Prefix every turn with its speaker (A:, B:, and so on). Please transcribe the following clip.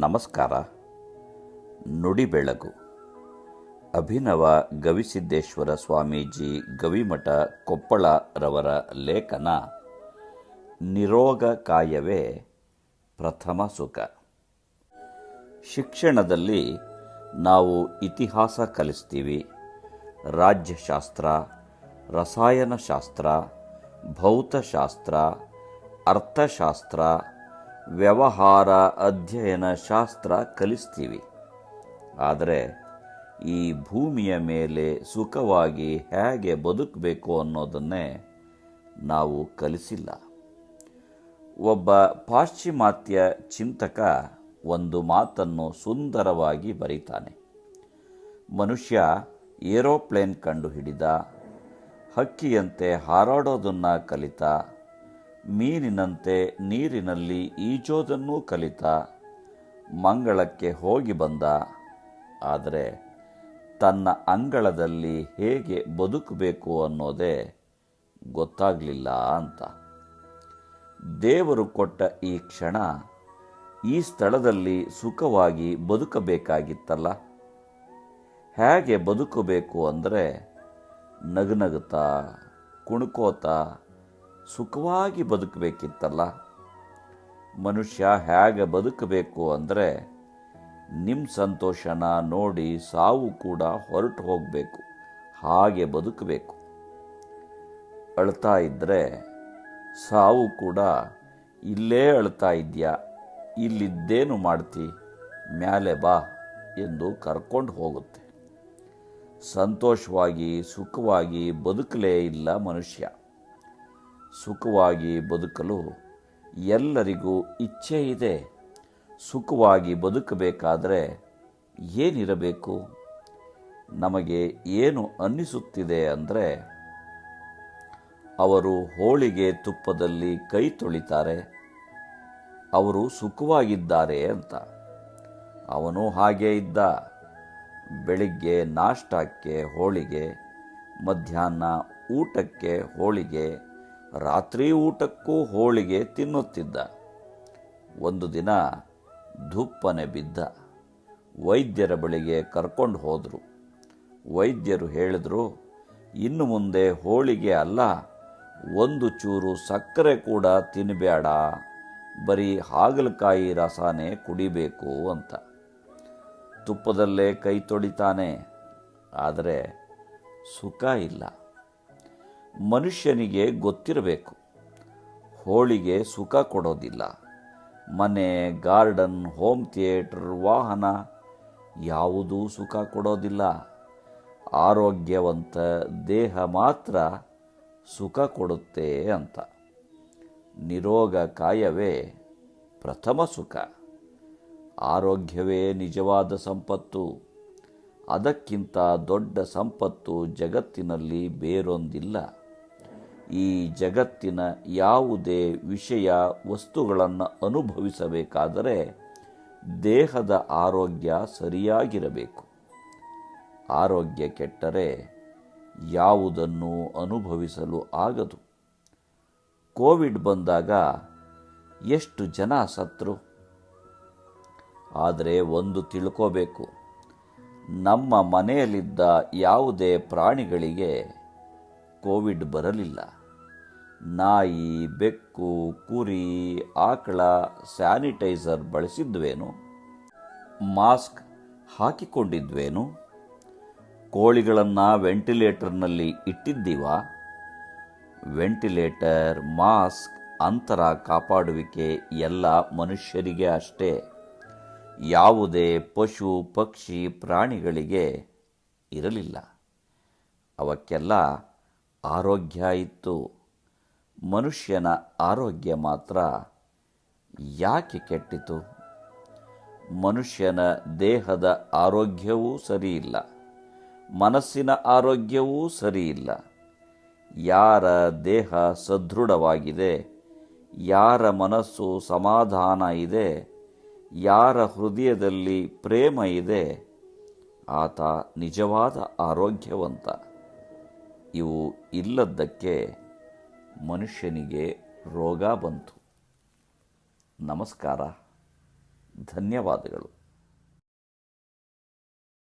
A: ನಮಸ್ಕಾರ. ನುಡಿ ಬೆಳಗು ಅಭಿನವ ಗವಿಸಿದ್ದೇಶ್ವರ ಸ್ವಾಮೀಜಿ ಗವಿಮಠ ಕೊಪ್ಪಳರವರ ಲೇಖನ, ನಿರೋಗ ಕಾಯವೇ ಪ್ರಥಮ ಸುಖ. ಶಿಕ್ಷಣದಲ್ಲಿ ನಾವು ಇತಿಹಾಸ ಕಲಿಸ್ತೀವಿ. ರಾಜ್ಯಶಾಸ್ತ್ರ, ರಸಾಯನಶಾಸ್ತ್ರ, ಭೌತಶಾಸ್ತ್ರ, ಅರ್ಥಶಾಸ್ತ್ರ ವ್ಯವಹಾರ ಅಧ್ಯಯನ ಶಾಸ್ತ್ರ ಕಲಿಸ್ತೀವಿ. ಆದರೆ ಈ ಭೂಮಿಯ ಮೇಲೆ ಸುಖವಾಗಿ ಹೇಗೆ ಬದುಕಬೇಕು ಅನ್ನೋದನ್ನೇ ನಾವು ಕಲಿಸಿಲ್ಲ. ಒಬ್ಬ ಪಾಶ್ಚಿಮಾತ್ಯ ಚಿಂತಕ ಒಂದು ಮಾತನ್ನು ಸುಂದರವಾಗಿ ಬರೀತಾನೆ. ಮನುಷ್ಯ ಏರೋಪ್ಲೇನ್ ಕಂಡುಹಿಡಿದ, ಹಕ್ಕಿಯಂತೆ ಹಾರಾಡೋದನ್ನು ಕಲಿತ ಮೀನಿನಂತೆ ನೀರಿನಲ್ಲಿ ಈಜೋದನ್ನೂ ಕಲಿತ ಮಂಗಳಕ್ಕೆ ಹೋಗಿ ಬಂದ. ಆದರೆ ತನ್ನ ಅಂಗಳದಲ್ಲಿ ಹೇಗೆ ಬದುಕಬೇಕು ಅನ್ನೋದೇ ಗೊತ್ತಾಗಲಿಲ್ಲ ಅಂತ. ದೇವರು ಕೊಟ್ಟ ಈ ಕ್ಷಣ ಈ ಸ್ಥಳದಲ್ಲಿ ಸುಖವಾಗಿ ಬದುಕಬೇಕಾಗಿತ್ತಲ್ಲ. ಹೇಗೆ ಬದುಕಬೇಕು ಅಂದರೆ ನಗುನಗುತ್ತಾ ಕುಣ್ಕೋತಾ ಸುಖವಾಗಿ ಬದುಕಬೇಕಿತ್ತಲ್ಲ? ಮನುಷ್ಯ ಹೇಗೆ ಬದುಕಬೇಕು ಅಂದರೆ ನಿಮ್ಮ ಸಂತೋಷನ ನೋಡಿ ಸಾವು ಕೂಡ ಹೊರಟು ಹೋಗಬೇಕು, ಹಾಗೆ ಬದುಕಬೇಕು. ಅಳ್ತಾ ಇದ್ದರೆ ಸಾವು ಕೂಡ ಇಲ್ಲೇ ಅಳ್ತಾ ಇದೆಯಾ? ಇಲ್ಲಿದ್ದೇನು ಮಾಡ್ತಿ? ಮ್ಯಾಲೆ ಬಾ ಎಂದು ಕರ್ಕೊಂಡು ಹೋಗುತ್ತೆ. ಸಂತೋಷವಾಗಿ, ಸುಖವಾಗಿ ಬದುಕಲೇ ಇಲ್ಲ ಮನುಷ್ಯ. ಸುಖವಾಗಿ ಬದುಕಲು ಎಲ್ಲರಿಗೂ ಇಚ್ಛೆ ಇದೆ. ಸುಖವಾಗಿ ಬದುಕಬೇಕಾದರೆ ಏನಿರಬೇಕು? ನಮಗೆ ಏನು ಅನ್ನಿಸುತ್ತಿದೆ ಅಂದರೆ, ಅವರು ಹೋಳಿಗೆ ತುಪ್ಪದಲ್ಲಿ ಕೈ ತೊಳಿತಾರೆ. ಅವರು ಸುಖವಾಗಿದ್ದಾರೆ ಅಂತ. ಅವನು ಹಾಗೇ ಇದ್ದ. ಬೆಳಿಗ್ಗೆ ನಾಷ್ಟಕ್ಕೆ ಹೋಳಿಗೆ, ಮಧ್ಯಾಹ್ನ ಊಟಕ್ಕೆ ಹೋಳಿಗೆ ರಾತ್ರಿ ಊಟಕ್ಕೂ ಹೋಳಿಗೆ ತಿನ್ನುತ್ತಿದ್ದ. ಒಂದು ದಿನ ಧುಪ್ಪನೆ ಬಿದ್ದ. ವೈದ್ಯರ ಬಳಿಗೆ ಕರ್ಕೊಂಡು ಹೋದರು. ವೈದ್ಯರು ಹೇಳಿದ್ರು, ಇನ್ನು ಮುಂದೆ ಹೋಳಿಗೆ ಅಲ್ಲ, ಒಂದು ಚೂರು ಸಕ್ಕರೆ ಕೂಡ ತಿನ್ನಬೇಡ ಬರೀ ಹಾಗಲಕಾಯಿ ರಸಾನೇ ಕುಡಿಬೇಕು ಅಂತ. ತುಪ್ಪದಲ್ಲೇ ಕೈ ತೊಳಿತಾನೆ. ಆದರೆ ಸುಖ ಇಲ್ಲ. ಮನುಷ್ಯನಿಗೆ ಗೊತ್ತಿರಬೇಕು. ಹೋಳಿಗೆ ಸುಖ ಕೊಡೋದಿಲ್ಲ. ಮನೆ, ಗಾರ್ಡನ್, ಹೋಮ್ ಥಿಯೇಟರ್, ವಾಹನ ಯಾವುದೂ ಸುಖ ಕೊಡೋದಿಲ್ಲ. ಆರೋಗ್ಯವಂತ ದೇಹ ಮಾತ್ರ ಸುಖ ಕೊಡುತ್ತೆ ಅಂತ. ನಿರೋಗ ಕಾಯವೇ ಪ್ರಥಮ ಸುಖ. ಆರೋಗ್ಯವೇ ನಿಜವಾದ ಸಂಪತ್ತು. ಅದಕ್ಕಿಂತ ದೊಡ್ಡ ಸಂಪತ್ತು ಜಗತ್ತಿನಲ್ಲಿ ಬೇರೊಂದಿಲ್ಲ. ಈ ಜಗತ್ತಿನ ಯಾವುದೇ ವಿಷಯ ವಸ್ತುಗಳನ್ನು ಅನುಭವಿಸಬೇಕಾದರೆ ದೇಹದ ಆರೋಗ್ಯ ಸರಿಯಾಗಿರಬೇಕು. ಆರೋಗ್ಯ ಕೆಟ್ಟರೆ ಯಾವುದನ್ನು ಅನುಭವಿಸಲು ಆಗದು. ಕೋವಿಡ್ ಬಂದಾಗ ಎಷ್ಟು ಜನ ಸತ್ರು? ಆದರೆ ಒಂದು ತಿಳ್ಕೋಬೇಕು. ನಮ್ಮ ಮನೆಯಲ್ಲಿದ್ದ ಯಾವುದೇ ಪ್ರಾಣಿಗಳಿಗೆ ಕೋವಿಡ್ ಬರಲಿಲ್ಲ. ನಾಯಿ, ಬೆಕ್ಕು, ಕುರಿ, ಆಕಳ, ಸ್ಯಾನಿಟೈಸರ್ ಬಳಸಿದ್ವೇನು ಮಾಸ್ಕ್ ಹಾಕಿಕೊಂಡಿದ್ವೇನು ಕೋಳಿಗಳನ್ನು ವೆಂಟಿಲೇಟರ್ನಲ್ಲಿ ಇಟ್ಟಿದ್ದೀವ? ವೆಂಟಿಲೇಟರ್, ಮಾಸ್ಕ್, ಅಂತರ ಕಾಪಾಡುವಿಕೆ ಎಲ್ಲ ಮನುಷ್ಯರಿಗೆ ಅಷ್ಟೇ. ಯಾವುದೇ ಪಶು, ಪಕ್ಷಿ, ಪ್ರಾಣಿಗಳಿಗೆ ಇರಲಿಲ್ಲ. ಅವಕ್ಕೆಲ್ಲ ಆರೋಗ್ಯ ಇತ್ತು. ಮನುಷ್ಯನ ಆರೋಗ್ಯ ಮಾತ್ರ ಯಾಕೆ ಕೆಟ್ಟಿತು? ಮನುಷ್ಯನ ದೇಹದ ಆರೋಗ್ಯವೂ ಸರಿಯಿಲ್ಲ. ಮನಸ್ಸಿನ ಆರೋಗ್ಯವೂ ಸರಿಯಿಲ್ಲ. ಯಾರ ದೇಹ ಸದೃಢವಾಗಿದೆ, ಯಾರ ಮನಸ್ಸು ಸಮಾಧಾನ ಇದೆ, ಯಾರ ಹೃದಯದಲ್ಲಿ ಪ್ರೇಮ ಇದೆ, ಆತ ನಿಜವಾದ ಆರೋಗ್ಯವಂತ. ಇವು ಇಲ್ಲದ್ದಕ್ಕೆ ಮನುಷ್ಯನಿಗೆ ರೋಗ ಬಂತು. ನಮಸ್ಕಾರ. ಧನ್ಯವಾದಗಳು.